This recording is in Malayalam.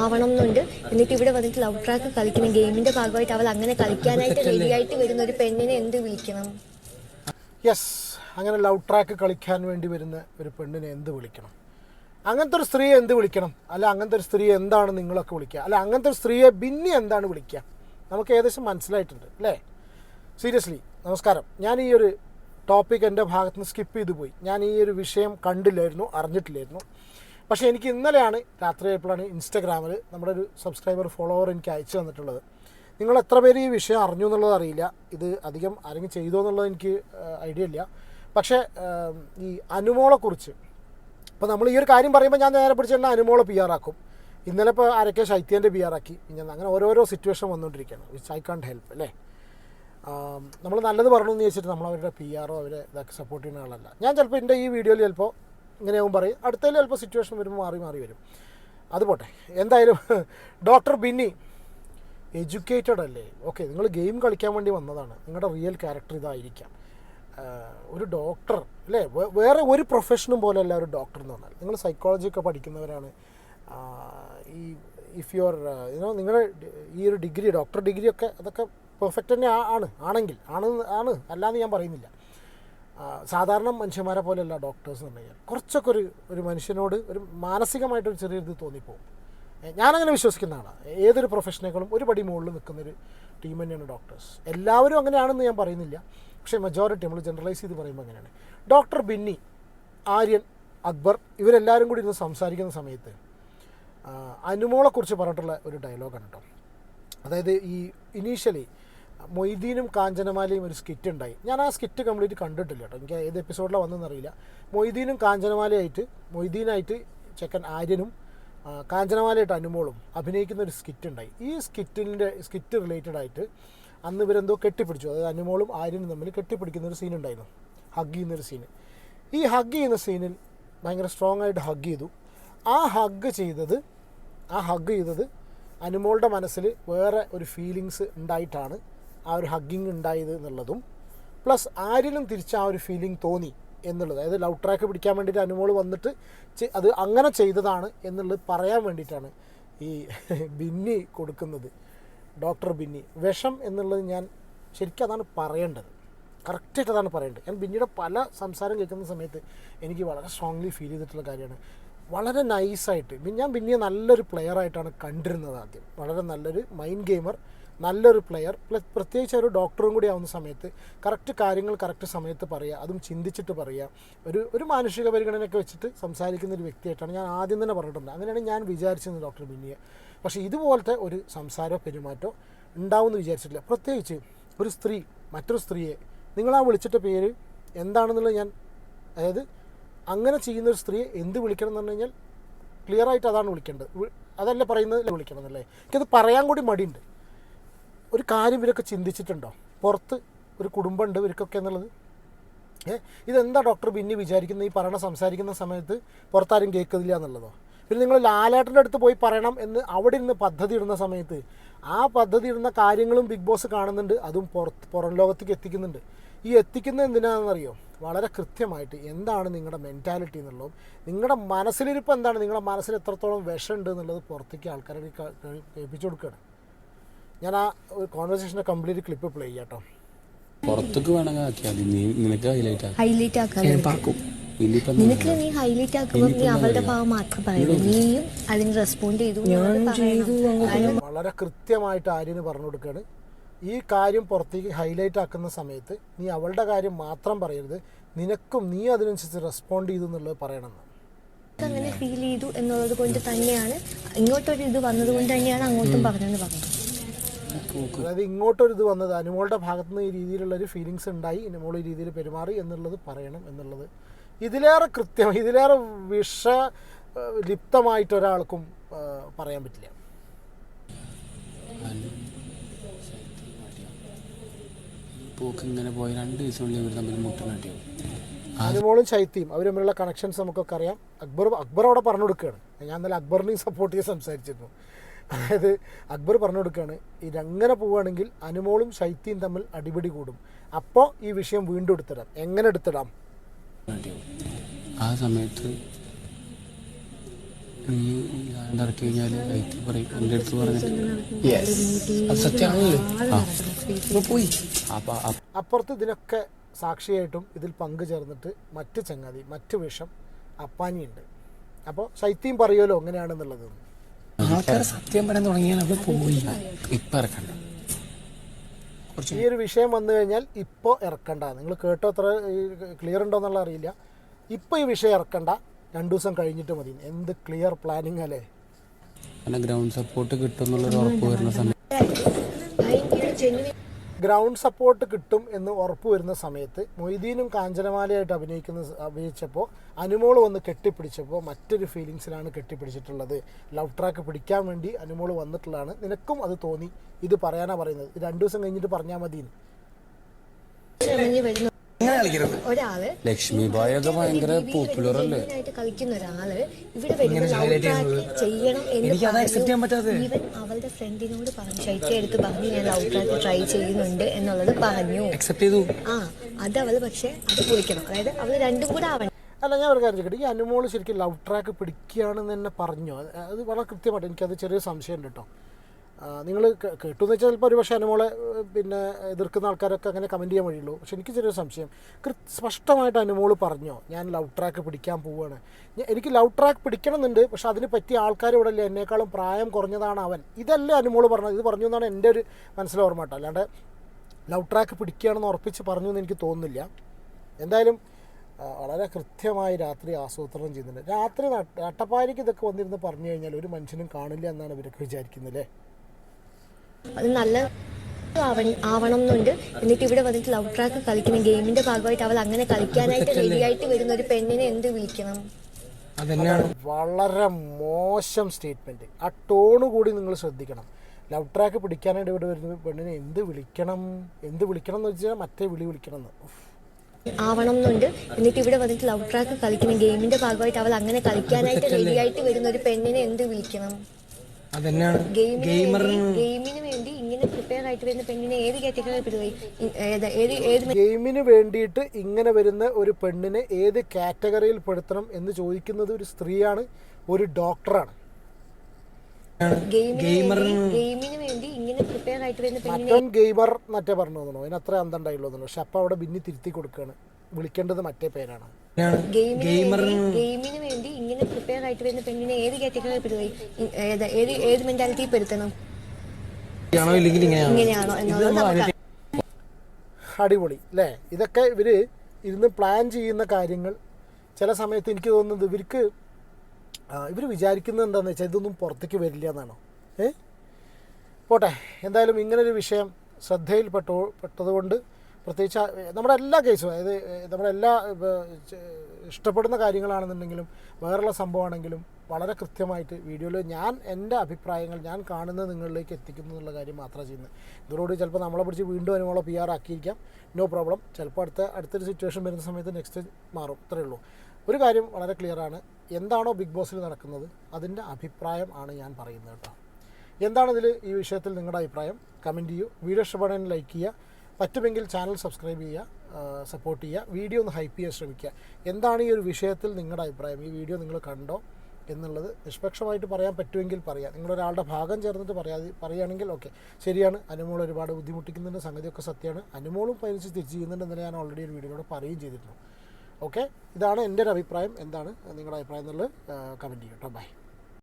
ആവണം എന്നുണ്ട് എന്നിട്ട് ഇവിടെ വന്നിട്ട് ലവ് ട്രാക്ക് കളിക്കുന്ന ഗെയിമിന്റെ ഭാഗമായിട്ട് അവൾ അങ്ങനെ കളിക്കാനായിട്ട് റെഡി ആയിട്ട് വരുന്ന ഒരു പെണ്ണിനെ എന്ത് വിളിക്കണം? യെസ് അങ്ങനെ ലവ് ട്രാക്ക് കളിക്കാൻ വേണ്ടി വരുന്ന ഒരു പെണ്ണിനെ എന്ത് വിളിക്കണം? അങ്ങനത്തെ ഒരു സ്ത്രീയെ എന്ത് വിളിക്കണം? അല്ല അങ്ങനത്തെ ഒരു സ്ത്രീയെ എന്താണ് നിങ്ങളൊക്കെ വിളിക്കുക? അല്ല അങ്ങനത്തെ ഒരു സ്ത്രീയെ ബിന്നി എന്താണ് വിളിക്കുക? നമുക്ക് ഏകദേശം മനസ്സിലായിട്ടുണ്ട് അല്ലേ? സീരിയസ്ലി നമസ്കാരം. ഞാൻ ഈ ഒരു ടോപ്പിക് എന്റെ ഭാഗത്ത് നിന്ന് സ്കിപ്പ് ചെയ്തു പോയി. ഞാൻ ഈ ഒരു വിഷയം കണ്ടില്ലായിരുന്നു അറിഞ്ഞിട്ടില്ലായിരുന്നു. പക്ഷേ എനിക്ക് ഇന്നലെയാണ് രാത്രി ആയപ്പോഴാണ് ഇൻസ്റ്റാഗ്രാമിൽ നമ്മുടെ ഒരു സബ്സ്ക്രൈബർ ഫോളോവർ എനിക്ക് അയച്ചു തന്നിട്ടുള്ളത്. നിങ്ങൾ എത്ര പേര് ഈ വിഷയം അറിഞ്ഞു എന്നുള്ളത് അറിയില്ല. ഇത് അധികം ആരെങ്കിലും ചെയ്തോ എന്നുള്ളത് എനിക്ക് ഐഡിയ ഇല്ല. പക്ഷേ ഈ അനുമോളെക്കുറിച്ച് അപ്പോൾ നമ്മൾ ഈ ഒരു കാര്യം പറയുമ്പോൾ ഞാൻ നേരെ പിടിച്ചിട്ട് അനുമോളെ പി ആറാക്കും ഇന്നലെ ഇപ്പോൾ ആരൊക്കെ ശൈത്യന്റെ പി ആറാക്കി ഞാൻ അങ്ങനെ ഓരോരോ സിറ്റുവേഷൻ വന്നുകൊണ്ടിരിക്കുകയാണ് വിച്ച് ഐ കാണ്ട് ഹെൽപ്പ് അല്ലേ? നമ്മൾ നല്ലത് പറഞ്ഞു എന്ന് ചോദിച്ചിട്ട് നമ്മൾ അവരുടെ പി ആറോ അവരെ ഇതൊക്കെ സപ്പോർട്ട് ചെയ്യുന്ന ആളല്ല. ഞാൻ ചിലപ്പോൾ എന്റെ ഈ വീഡിയോയിൽ ചിലപ്പോൾ ഇങ്ങനെയാവും പറയും. അടുത്തതിൽ ചിലപ്പോൾ സിറ്റുവേഷൻ വരുമ്പോൾ മാറി മാറി വരും. അത് പോട്ടെ. എന്തായാലും ഡോക്ടർ ബിന്നി എഡ്യൂക്കേറ്റഡ് അല്ലേ? ഓക്കെ നിങ്ങൾ ഗെയിം കളിക്കാൻ വേണ്ടി വന്നതാണ്. നിങ്ങളുടെ റിയൽ ക്യാരക്ടർ ഇതായിരിക്കാം. ഒരു ഡോക്ടർ അല്ലേ? വേറെ ഒരു പ്രൊഫഷനും പോലെയല്ല ഒരു ഡോക്ടർ എന്ന് പറഞ്ഞാൽ. നിങ്ങൾ സൈക്കോളജി ഒക്കെ പഠിക്കുന്നവരാണ്. ഈ ഇഫ് യുവർ യുനോ നിങ്ങളുടെ ഈ ഒരു ഡിഗ്രി ഡോക്ടർ ഡിഗ്രി ഒക്കെ അതൊക്കെ പെർഫെക്റ്റ് തന്നെ ആണ്. ആണെങ്കിൽ ആണ് ആണ്. അല്ലാന്ന് ഞാൻ പറയുന്നില്ല. സാധാരണ മനുഷ്യന്മാരെ പോലെയല്ല ഡോക്ടേഴ്സ് എന്ന് പറഞ്ഞു കഴിഞ്ഞാൽ കുറച്ചൊക്കെ ഒരു ഒരു മനുഷ്യനോട് ഒരു മാനസികമായിട്ടൊരു ചെറിയൊരു ഇത് തോന്നിപ്പോവും. ഏ, ഞാനങ്ങനെ വിശ്വസിക്കുന്ന ആളാണ് ഏതൊരു പ്രൊഫഷനേക്കാളും ഒരു പടി മുകളിൽ നിൽക്കുന്നൊരു ടീം തന്നെയാണ് ഡോക്ടേഴ്സ് എല്ലാവരും അങ്ങനെയാണെന്ന് ഞാൻ പറയുന്നില്ല. പക്ഷേ മെജോറിറ്റി നമ്മൾ ജനറലൈസ് ചെയ്ത് പറയുമ്പോൾ അങ്ങനെയാണ്. ഡോക്ടർ ബിന്നി ആര്യൻ അക്ബർ ഇവരെല്ലാവരും കൂടി ഇരുന്ന് സംസാരിക്കുന്ന സമയത്ത് അനുമോളെക്കുറിച്ച് പറഞ്ഞിട്ടുള്ള ഒരു ഡയലോഗാണ് കേട്ടോ അതായത് ഈ ഇനീഷ്യലി മൊയ്തീനും കാഞ്ചനമാലയും ഒരു സ്കിറ്റ് ഉണ്ടായി. ഞാൻ ആ സ്കിറ്റ് കംപ്ലീറ്റ് കണ്ടിട്ടില്ല കേട്ടോ എനിക്ക് ഏത് എപ്പിസോഡിലാണ് വന്നതെന്നറിയില്ല മൊയ്തീനും കാഞ്ചനമാലയായിട്ട് മൊയ്തീനായിട്ട് ചെക്കൻ ആര്യനും കാഞ്ചനമാലയായിട്ട് അനുമോളും അഭിനയിക്കുന്ന ഒരു സ്കിറ്റ് ഉണ്ടായി. ഈ സ്കിറ്റിന്റെ സ്കിറ്റ് റിലേറ്റഡ് ആയിട്ട് അന്ന് ഇവരെന്തോ കെട്ടിപ്പിടിച്ചു. അതായത് അനുമോളും ആര്യനും തമ്മിൽ കെട്ടിപ്പിടിക്കുന്ന ഒരു സീൻ ഉണ്ടായിരുന്നു. ഹഗ് ചെയ്യുന്നൊരു സീന് ഈ ഹഗ് ചെയ്യുന്ന സീനിൽ ഭയങ്കര സ്ട്രോങ് ആയിട്ട് ഹഗ് ചെയ്തു. ആ ഹഗ് ചെയ്തത് ആ ഹഗ് ചെയ്തത് അനുമോളുടെ മനസ്സിൽ വേറെ ഒരു ഫീലിങ്സ് ഉണ്ടായിട്ടാണ് ആ ഒരു ഹഗ്ഗിങ് ഉണ്ടായത് എന്നുള്ളതും പ്ലസ് ആരിലും തിരിച്ച് ആ ഒരു ഫീലിംഗ് തോന്നി എന്നുള്ളത്. അതായത് ലവ് ട്രാക്ക് പിടിക്കാൻ വേണ്ടിയിട്ട് അനുമോൾ വന്നിട്ട് അത് അങ്ങനെ ചെയ്തതാണ് എന്നുള്ളത് പറയാൻ വേണ്ടിയിട്ടാണ് ഈ ബിന്നി കൊടുക്കുന്നത്. ഡോക്ടർ ബിന്നി. വിഷം എന്നുള്ളത് ഞാൻ ശരിക്കും അതാണ് പറയേണ്ടത്. കറക്റ്റായിട്ട് അതാണ് പറയേണ്ടത്. ഞാൻ ബിന്നിയുടെ പല സംസാരം കേൾക്കുന്ന സമയത്ത് എനിക്ക് വളരെ സ്ട്രോങ്ലി ഫീൽ ചെയ്തിട്ടുള്ള കാര്യമാണ്. വളരെ നൈസായിട്ട് ഞാൻ ബിന്നിയെ നല്ലൊരു പ്ലെയർ ആയിട്ടാണ് കണ്ടിരുന്നത് ആദ്യം. വളരെ നല്ലൊരു മൈൻഡ് ഗെയിമർ നല്ലൊരു പ്ലെയർ പ്ലസ് പ്രത്യേകിച്ച് ഒരു ഡോക്ടറും കൂടി ആവുന്ന സമയത്ത് കറക്റ്റ് കാര്യങ്ങൾ കറക്റ്റ് സമയത്ത് പറയുക അതും ചിന്തിച്ചിട്ട് പറയുക ഒരു ഒരു മാനുഷിക പരിഗണനയൊക്കെ വെച്ചിട്ട് സംസാരിക്കുന്ന ഒരു വ്യക്തിയായിട്ടാണ് ഞാൻ ആദ്യം തന്നെ പറഞ്ഞിട്ടുണ്ട്. അങ്ങനെയാണ് ഞാൻ വിചാരിച്ചത് ഡോക്ടർ ബിന്നിയെ. പക്ഷേ ഇതുപോലത്തെ ഒരു സംസാരമോ പെരുമാറ്റമോ ഉണ്ടാവുമെന്ന് വിചാരിച്ചിട്ടില്ല. പ്രത്യേകിച്ച് ഒരു സ്ത്രീ മറ്റൊരു സ്ത്രീയെ നിങ്ങളാ വിളിച്ചിട്ട പേര് എന്താണെന്നുള്ളത് ഞാൻ അതായത് അങ്ങനെ ചെയ്യുന്ന ഒരു സ്ത്രീയെ എന്ത് വിളിക്കണം എന്ന് പറഞ്ഞു കഴിഞ്ഞാൽ ക്ലിയറായിട്ട് അതാണ് വിളിക്കേണ്ടത്. അതല്ല പറയുന്നത് വിളിക്കണം എന്നല്ലേ എനിക്കത് പറയാൻ കൂടി മടിയുണ്ട്. ഒരു കാര്യം ഇവരൊക്കെ ചിന്തിച്ചിട്ടുണ്ടോ? പുറത്ത് ഒരു കുടുംബമുണ്ട് ഇവർക്കൊക്കെ എന്നുള്ളത്? ഏ ഇതെന്താ ഡോക്ടർ പിന്നെ വിചാരിക്കുന്നത്? ഈ പറയണ സംസാരിക്കുന്ന സമയത്ത് പുറത്താരും കേൾക്കുന്നില്ല എന്നുള്ളതോ? പിന്നെ നിങ്ങൾ ലാലേട്ടന്റെ അടുത്ത് പോയി പറയണം എന്ന് അവിടെ ഇരുന്ന് പദ്ധതി ഇടുന്ന സമയത്ത് ആ പദ്ധതി ഇടുന്ന കാര്യങ്ങളും ബിഗ് ബോസ് കാണുന്നുണ്ട് അതും പുറത്ത് പുറം ലോകത്തേക്ക് എത്തിക്കുന്നുണ്ട്. ഈ എത്തിക്കുന്നത് എന്തിനാണെന്നറിയോ? വളരെ കൃത്യമായിട്ട് എന്താണ് നിങ്ങളുടെ മെന്റാലിറ്റി എന്നുള്ളതും നിങ്ങളുടെ മനസ്സിലിരിപ്പ് എന്താണ്? നിങ്ങളുടെ മനസ്സിൽ എത്രത്തോളം വിഷമുണ്ട് എന്നുള്ളത് പുറത്തേക്ക് ആൾക്കാരെ കേൾപ്പിച്ചു കൊടുക്കുകയാണ്. ഞാൻ ആ കോൺവെർസേഷന്റെ കംപ്ലീറ്റ് ക്ലിപ്പ് പ്ലേ ചെയ്യാട്ടോ. പുറത്തേക്ക് വേണമെങ്കിൽ ആക്കിയാൽ നീ നിനക്ക് ഹൈലൈറ്റ് ആക്കി. ഹൈലൈറ്റ് നിനക്ക് നീ ഹൈലൈറ്റ് ആക്കുമ്പോൾ നീ അവളുടെ ഭാഗം മാത്രം നീയും അതിന് റെസ്പോണ്ട് ചെയ്തു വളരെ കൃത്യമായിട്ട് ആര്യന് പറഞ്ഞു കൊടുക്കുകയാണ്. ഈ കാര്യം പുറത്തേക്ക് ഹൈലൈറ്റ് ആക്കുന്ന സമയത്ത് നീ അവളുടെ കാര്യം മാത്രം പറയരുത്. നിനക്കും നീ അതിനനുസരിച്ച് റെസ്പോണ്ട് ചെയ്തു എന്നുള്ളത് പറയണമെന്ന്. അങ്ങനെ ഫീൽ ചെയ്തു എന്നുള്ളത് കൊണ്ട് തന്നെയാണ് ഇങ്ങോട്ടൊരു ഇത് വന്നത് കൊണ്ട് തന്നെയാണ് അങ്ങോട്ടും പറഞ്ഞെന്ന് പറഞ്ഞത്. അതായത് ഇങ്ങോട്ടൊരു ഇത് വന്നത് അനുമോളുടെ ഭാഗത്ത് നിന്ന് ഈ രീതിയിലുള്ള ഒരു ഫീലിങ്സ് ഉണ്ടായി. അനുമോൾ ഈ രീതിയിൽ പെരുമാറി എന്നുള്ളത് പറയണം എന്നുള്ളത്. ഇതിലേറെ കൃത്യം ഇതിലേറെ വിഷ ലിപ്തമായിട്ട് ഒരാൾക്കും പറയാൻ പറ്റില്ല. പോക്ക് ഇങ്ങനെ പോയി രണ്ട് ദിവസമുള്ളിൽ ഇവർ തമ്മിൽ മുട്ടനാട്ടിയോ അനുമോളും ശൈത്യയും അവർ തമ്മിലുള്ള കണക്ഷൻസ് നമുക്കൊക്കെ അറിയാം. അക്ബർ അക്ബർ അവിടെ പറഞ്ഞു കൊടുക്കുകയാണ് ഞാൻ ഇന്നലെ അക്ബറിനെയും സപ്പോർട്ട് ചെയ്ത് സംസാരിച്ചിരുന്നു. അതായത് അക്ബർ പറഞ്ഞു കൊടുക്കുകയാണ് ഇത് അങ്ങനെ പോവുകയാണെങ്കിൽ അനുമോളും ശൈത്യയും തമ്മിൽ അടിപിടി കൂടും. അപ്പോൾ ഈ വിഷയം വീണ്ടും എടുത്തിടാം. എങ്ങനെ എടുത്തിടാം? ആ സമയത്ത് നീ ഇറക്കി കഴിഞ്ഞാൽ ലൈറ്റ് പറയും എന്റെ അടുത്ത് പറഞ്ഞിട്ട് അത് സത്യമാണല്ലോ. പോയി. അപ്പൊ അപ്പൊ അപ്പുറത്ത് ഇതിനൊക്കെ സാക്ഷിയായിട്ടും ഇതിൽ പങ്കു ചേർന്നിട്ട് മറ്റ് ചങ്ങാതി മറ്റു വിഷം അപ്പാനിയുണ്ട്. അപ്പോൾ ശൈത്യം പറയുമല്ലോ എങ്ങനെയാണെന്നുള്ളത്? ആൾക്കാർ സത്യം പറയാൻ തുടങ്ങിയാൽ അവിടെ പോയി. ഇപ്പൊ ഇറക്കണ്ട. ഈ ഒരു വിഷയം വന്നു കഴിഞ്ഞാൽ ഇപ്പോൾ ഇറക്കണ്ട. നിങ്ങൾ കേട്ടോ അത്ര ക്ലിയർ ഉണ്ടോ എന്നുള്ള അറിയില്ല. ഇപ്പോൾ ഈ വിഷയം ഇറക്കണ്ട. രണ്ടു ദിവസം കഴിഞ്ഞിട്ട് മതി. എന്ത് ക്ലിയർ പ്ലാനിങ് അല്ലേ? ഗ്രൗണ്ട് സപ്പോർട്ട് കിട്ടും എന്നുള്ളൊരു ഉറപ്പ് വരുന്ന സമയം ഗ്രൗണ്ട് സപ്പോർട്ട് കിട്ടും എന്ന് ഉറപ്പ് വരുന്ന സമയത്ത് മൊയ്തീനും കാഞ്ചനമാലയായിട്ട് അഭിനയിക്കുന്ന അഭിനയിച്ചപ്പോൾ അനുമോൾ വന്ന് കെട്ടിപ്പിടിച്ചപ്പോൾ മറ്റൊരു ഫീലിങ്സിലാണ് കെട്ടിപ്പിടിച്ചിട്ടുള്ളത്. ലവ് ട്രാക്ക് പിടിക്കാൻ വേണ്ടി അനുമോൾ വന്നിട്ടുള്ളതാണ്. നിനക്കും അത് തോന്നി. ഇത് പറയാനാണ് പറയുന്നത്. രണ്ടു ദിവസം കഴിഞ്ഞിട്ട് പറഞ്ഞാൽ മതി ഇറങ്ങി കളിക്കരുത്. ഒരാൾ ലക്ഷ്മി ബായ് ഒക്കെ ഭയങ്കര പോപ്പുലർ അല്ലേ? കളിക്കുന്ന ഒരാൾ ഇവിടെ വരുന്ന എനിക്ക് ട്രാക്ക് അക്സെപ്റ്റ് ചെയ്യാൻ പറ്റാതെ ഈവൻ അവളുടെ ഫ്രണ്ടിനോട് പറഞ്ഞു ശൈത്യ എടുത്ത് പറഞ്ഞു ഞാൻ ലവ് ട്രാക്ക് ട്രൈ ചെയ്യുന്നുണ്ട് എന്നുള്ളത് പറഞ്ഞു. അക്സെപ്റ്റ് ചെയ്തു. ആ അത് അവൾ പക്ഷെ അത് പൊളിക്കണം. അതായത് അവൾ രണ്ടും കൂടെ ആവണം. അല്ല ഞാൻ ഒരു കാര്യം ചോദിക്കട്ടെ ഈ അനുമോൾ ശരിക്കും ലവ് ട്രാക്ക് പിടിക്കുകയാണെന്ന് തന്നെ പറഞ്ഞു. അത് അത് വളരെ കൃത്യമായിട്ട് എനിക്കത് ചെറിയ സംശയമുണ്ട് കേട്ടോ. നിങ്ങൾ കേട്ടു എന്ന് വെച്ചാൽ ചിലപ്പോൾ ഒരു പക്ഷേ അനുമോളെ പിന്നെ എതിർക്കുന്ന ആൾക്കാരൊക്കെ അങ്ങനെ കമന്റ് ചെയ്യാൻ വഴിയുള്ളൂ. പക്ഷെ എനിക്ക് ചെറിയൊരു സംശയം. സ്പഷ്ടമായിട്ട് അനുമോൾ പറഞ്ഞോ? ഞാൻ ലവ് ട്രാക്ക് പിടിക്കാൻ പോവുകയാണ് എനിക്ക് ലവ് ട്രാക്ക് പിടിക്കണമെന്നുണ്ട്. പക്ഷെ അതിന് പറ്റിയ ആൾക്കാർ ഇവിടെ ഇല്ല? എന്നേക്കാളും പ്രായം കുറഞ്ഞതാണ് അവൻ. ഇതല്ലേ അനുമോൾ പറഞ്ഞത്. ഇത് പറഞ്ഞു എന്നാണ് എന്റെ ഒരു മനസ്സിലോർമ്മ അല്ലാണ്ട് ലവ് ട്രാക്ക് പിടിക്കുകയാണെന്ന് ഉറപ്പിച്ച് പറഞ്ഞു എന്ന് എനിക്ക് തോന്നുന്നില്ല. എന്തായാലും വളരെ കൃത്യമായി രാത്രി ആസൂത്രണം ചെയ്യുന്നുണ്ട്. രാത്രി നട്ട- നട്ടപ്പാരിക്ക് ഇതൊക്കെ വന്നിരുന്ന് പറഞ്ഞു കഴിഞ്ഞാൽ ഒരു മനുഷ്യനും കാണില്ല എന്നാണ് ഇവരൊക്കെ വിചാരിക്കുന്നത് അല്ലേ അത് നല്ല ആവണ- ആവണം എന്നുണ്ട് എന്നിട്ട് ഇവിടെ വന്നിട്ട് ലവ് ട്രാക്ക് കളിക്കുന്ന ഗെയിമിന്റെ ഭാഗമായിട്ട് അവൾ അങ്ങനെ കളിക്കാനായിട്ട് റെഡിയായിട്ട് വരുന്ന ഒരു പെണ്ണിനെ എന്ത് വിളിക്കണം? വളരെ മോശം സ്റ്റേറ്റ്മെന്റ് ആ ടോണ് കൂടി നിങ്ങൾ ശ്രദ്ധിക്കണം. ലവ് ട്രാക്ക് പിടിക്കാനായിട്ട് ഇവിടെ വരുന്ന പെണ്ണിനെ എന്ത് വിളിക്കണം? എന്ത് വിളിക്കണം എന്ന് വെച്ചാൽ മറ്റേ വിളി വിളിക്കണം എന്ന് ആവണം എന്നുണ്ട് എന്നിട്ട് ഇവിടെ വന്നിട്ട് ലവ് ട്രാക്ക് കളിക്കുന്ന ഗെയിമിന്റെ ഭാഗമായിട്ട് അവൾ അങ്ങനെ കളിക്കാനായിട്ട് റെഡിയായിട്ട് വരുന്ന ഒരു പെണ്ണിനെ എന്ത് വിളിക്കണം? അതന്നെയാണ് ഗെയിമിന് വേണ്ടി ഗെയിമിന് വേണ്ടി ഇങ്ങനെ പ്രിപ്പയർ ആയിട്ട് വരുന്ന പെണ്ണിനെ ഏത് ഗെയിമിന് വേണ്ടിയിട്ട് ഇങ്ങനെ വരുന്ന ഒരു പെണ്ണിനെ ഏത് കാറ്റഗറിയിൽ പെടുത്തണം എന്ന് ചോദിക്കുന്നത് ഒരു സ്ത്രീയാണ് ഒരു ഡോക്ടറാണ് ഗെയിമിന് വേണ്ടി ഇങ്ങനെ പ്രിപ്പയർ ആയിട്ട് വരുന്ന പെണ്ണിനെ മറ്റോൻ ഗെയിമർ മറ്റേ പറഞ്ഞു തോന്നുന്നു. അതിനത്ര അത്ര അന്തണ്ടായുള്ളൂ തോന്നുന്നു. പക്ഷെ അപ്പം അവിടെ ബിന്നി തിരുത്തി കൊടുക്കുകയാണ്. വിളിക്കേണ്ടത് മറ്റേ പേരാണ്. ഗെയിമിന് വേണ്ടി ഇങ്ങനെ പ്രിപ്പയർ ആയിട്ട് വരുന്ന പെണ്ണിനെ ഏത് കാറ്റഗറി ഏത് ഏത് ഏത് മെന്റാലിറ്റി പെടുത്തണം? ആണോ ഇല്ലെങ്കിൽ ഇങ്ങനെയാണോ? ഇങ്ങനെയാണോ എന്നുള്ളത് അടിപൊളി അല്ലേ ഇതൊക്കെ ഇവർ ഇരുന്ന് പ്ലാൻ ചെയ്യുന്ന കാര്യങ്ങൾ. ചില സമയത്ത് എനിക്ക് തോന്നുന്നത് ഇവർക്ക് ഇവർ വിചാരിക്കുന്നത് എന്താണെന്ന് വെച്ചാൽ ഇതൊന്നും പുറത്തേക്ക് വരില്ല എന്നാണോ? ഏ? പോട്ടെ എന്തായാലും ഇങ്ങനൊരു വിഷയം ശ്രദ്ധയിൽപ്പെട്ടോ പെട്ടതുകൊണ്ട് പ്രത്യേകിച്ച് നമ്മുടെ എല്ലാ കേസും അതായത് നമ്മുടെ എല്ലാ ഇഷ്ടപ്പെടുന്ന കാര്യങ്ങളാണെന്നുണ്ടെങ്കിലും വേറെയുള്ള സംഭവമാണെങ്കിലും വളരെ കൃത്യമായിട്ട് വീഡിയോയിൽ ഞാൻ എന്റെ അഭിപ്രായങ്ങൾ ഞാൻ കാണുന്നത് നിങ്ങളിലേക്ക് എത്തിക്കുന്നു എന്നുള്ള കാര്യം മാത്രമേ ചെയ്യുന്നത്. ഇതോടുകൂടി ചിലപ്പോൾ നമ്മളെ പിടിച്ച് വീണ്ടും അനുമോളെ പി ആർ ആക്കിയിരിക്കാം. നോ പ്രോബ്ലം ചിലപ്പോൾ അടുത്ത അടുത്തൊരു സിറ്റുവേഷൻ വരുന്ന സമയത്ത് നെക്സ്റ്റ് മാറും. ഇത്രയേ ഉള്ളൂ. ഒരു കാര്യം വളരെ ക്ലിയറാണ് എന്താണോ ബിഗ് ബോസിൽ നടക്കുന്നത് അതിന്റെ അഭിപ്രായം ആണ് ഞാൻ പറയുന്നത് കേട്ടോ. എന്താണ് ഇതിൽ ഈ വിഷയത്തിൽ നിങ്ങളുടെ അഭിപ്രായം? കമന്റ് ചെയ്യൂ. വീഡിയോ ഇഷ്ടപ്പെടാൻ ലൈക്ക് ചെയ്യുക. പറ്റുമെങ്കിൽ ചാനൽ സബ്സ്ക്രൈബ് ചെയ്യുക സപ്പോർട്ട് ചെയ്യുക വീഡിയോ ഒന്ന് ഹൈപ്പ് ചെയ്യാൻ ശ്രമിക്കുക. എന്താണ് ഈ ഒരു വിഷയത്തിൽ നിങ്ങളുടെ അഭിപ്രായം? ഈ വീഡിയോ നിങ്ങൾ കണ്ടോ എന്നുള്ളത് നിഷ്പക്ഷമായിട്ട് പറയാൻ പറ്റുമെങ്കിൽ പറയാം. നിങ്ങളൊരാളുടെ ഭാഗം ചേർന്നിട്ട് പറയാതെ പറയുകയാണെങ്കിൽ ഓക്കെ ശരിയാണ് അനുമോൾ ഒരുപാട് ബുദ്ധിമുട്ടിക്കുന്നുണ്ട് സംഗതിയൊക്കെ സത്യമാണ്. അനുമോളും പതിനഞ്ച് തിരിച്ച് ചെയ്യുന്നുണ്ടെന്ന് ഞാൻ ഓൾറെഡി ഒരു വീഡിയോയിലൂടെ പറയുകയും ചെയ്തിരുന്നു. ഓക്കെ ഇതാണ് എന്റെ ഒരു അഭിപ്രായം. എന്താണ് നിങ്ങളുടെ അഭിപ്രായം എന്നുള്ളത് കമന്റ് ചെയ്യട്ടോ ബൈ